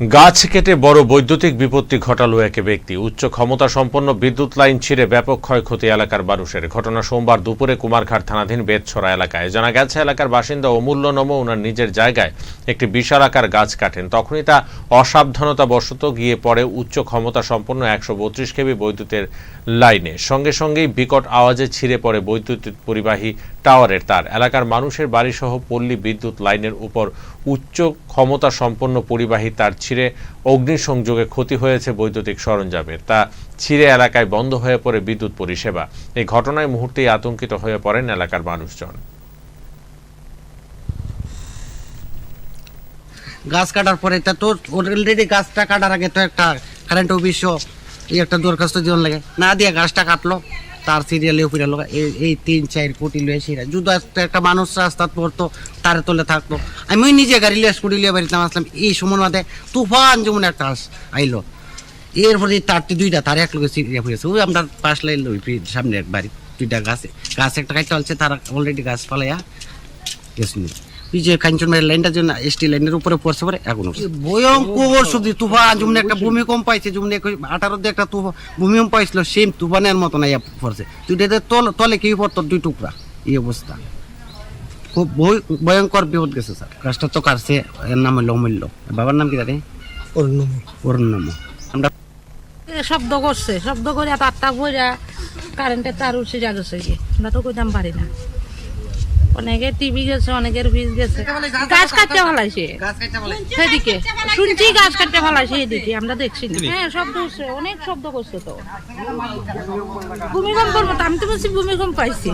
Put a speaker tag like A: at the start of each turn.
A: গাছ কেটে বড় বৈদ্যুতিক বিপত্তি ঘটালো এক ব্যক্তি। উচ্চ ক্ষমতা সম্পন্ন বিদ্যুৎ লাইন ছিঁড়ে ব্যাপক ক্ষয়ক্ষতি এলাকার মানুষের। ঘটনা সোমবার দুপুরে কুমারঘাট থানাধীন বেদছড়া এলাকায়। জানা গেছে, এলাকার বাসিন্দা অমূল্য নম ওনার নিজের জায়গায় একটি বিশাল আকার গাছ কাটেন। তখনই তা অসাবধানতাবশত গিয়ে পড়ে উচ্চ ক্ষমতা সম্পন্ন একশো বত্রিশ কেবি বৈদ্যুতের লাইনে। সঙ্গে সঙ্গেই বিকট আওয়াজে ছিঁড়ে পড়ে বৈদ্যুতিক পরিবাহী টাওয়ারের তার। এলাকার মানুষের বাড়িসহ পল্লী বিদ্যুৎ লাইনের উপর উচ্চ ক্ষমতা সম্পন্ন পরিবাহী তার ছিঁড়ে অগ্নিসংযোগে ক্ষতি হয়েছে বৈদ্যুতিক সরঞ্জামের। তা ছিঁড়ে এলাকায় বন্ধ হয়ে পড়ে বিদ্যুৎ পরিষেবা। এই ঘটনায় মুহূর্তেই আতঙ্কিত হয়ে পড়েন এলাকার মানুষজন।
B: গাছ কাটার পরে তা তোর অলরেডি গাছটা কাটার আগে তো একটা কারেন্ট অফিস এই একটা দরখাস্ত জীবন লাগে। না দিয়ে গাছটা কাটলো। তার সিরিয়ালে উপরে লোক এই তিন, চার কোটি লয়ে সিরা। যদি একটা মানুষ রাস্তা পড়তো তার তলে থাকতো। আমি নিজে গাড়ি লিয়ে স্কুটি লিয়ে বাড়িতে আসলাম এই সময় মাঝে তুফান যেমন একটা আইলো। এরপরে তারটি দুইটা, তার এক লোকের সিরিয়া হয়েছে ওই আমরা পাশ লাইন সামনে এক বাড়ি, দুইটা গাছে। গাছ একটা কাটতে চলছে তারা অলরেডি গাছ পালাইয়া গেছে ওই যে কাঞ্চনবাড়ির লাইনটা যে এসটি লাইনের উপরে পড়ছে পরে এখন ভয়ঙ্কর শুধু তুফান যেমন একটা ভূমিকম্প পাইছে যেমন আঠারো দিয়ে একটা তুফান ভূমিকম্প পাইছিল সেম তুফানের মতো না ইয়া পড়ছে। দুইটাতে তল তলে কি পড়তো? দুই টুকরা। এই অবস্থা। খুব ভয়- ভয়ঙ্কর বিপদ গেছে স্যার। গাছটা তো কাটছে এর নাম হইল অমূল্য। বাবার নাম কি জানি অরুণম আমরা
C: এ শব্দ করছে শব্দ করে তারটা ভরা কারেন্টের তার উঠছে যা গেছে গিয়ে। আমরা তো কইতাম পারি না। অনেকের টিভি গেছে অনেকের ফ্রিজ গেছে। গাছ কাটতে ফেলাইছে সেদিকে। শুনছি গাছ কাটতে ফেলাইছে এদিকে আমরা দেখছি না। হ্যাঁ শব্দ হচ্ছে অনেক শব্দ করছে তো। ভূমিকম্পর মতো আমি তো বলছি ভূমিকম্প পাইছি।